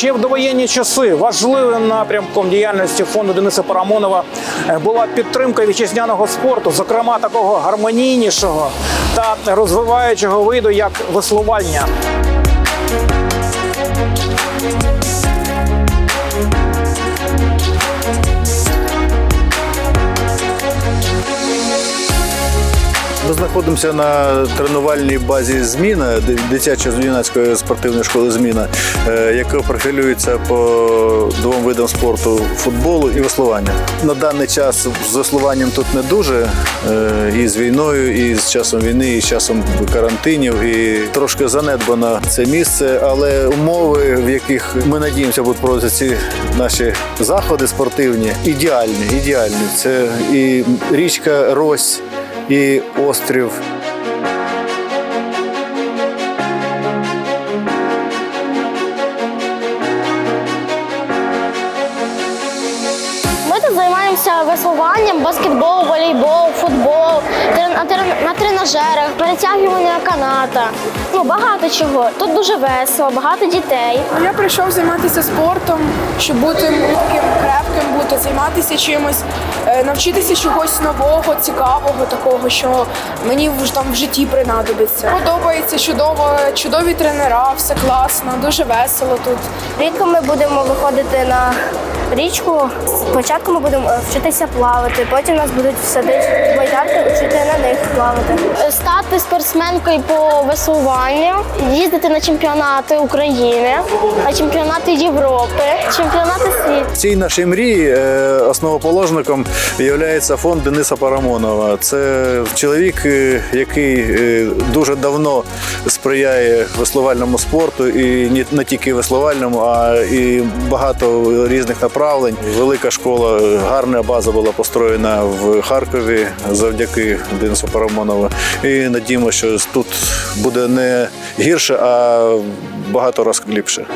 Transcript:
Ще в довоєнні часи важливим напрямком діяльності фонду Дениса Парамонова е, була підтримка вітчизняного спорту, зокрема такого гармонійнішого та розвиваючого виду, як веслування. Ми знаходимося на тренувальній базі Зміна, ди- дитячо-юнацької спортивної школи Зміна, е, яка профілюється по двом видам спорту футболу і веслування. На даний час з веслуванням тут не дуже е, і з війною, і з часом війни, і з часом карантинів, і трошки занедбано це місце, але умови, в яких ми надіємося, будуть проводитися ці наші заходи спортивні, ідеальні. ідеальні. Це і річка Рось і острів. Ми тут займаємося веслуванням, баскетбол, волейбол, футбол, трен- на, трен- на тренажерах, перетягування каната. Ну багато чого. Тут дуже весело, багато дітей. Я прийшов займатися спортом, щоб бути таким крепким, бути, займатися чимось, е, навчитися чогось нового, цікавого, такого, що мені в- там в житті принадобиться. Подобається чудово, чудові тренера, все класно, дуже весело тут. Рідко ми будемо виходити на річку. Спочатку ми будемо е, вчитися плавати, потім нас будуть садити в байдарки, вчити на них плавати. Стати спортсменкою по веслуванню, їздити на чемпіонати України, на чемпіонати Європи, чемпіонати світу. В цій нашій мрії е, основоположником є фонд Дениса Парамонова. Це чоловік, е, який дуже давно сприяє веслувальному спорту, і не- не тільки веслувальному, а і багато різних направлень. Велика школа, е, гарна база була построєна в Харкові завдяки Денису Парамонову. І надіємося, що тут буде не гірше, а багато раз ліпше.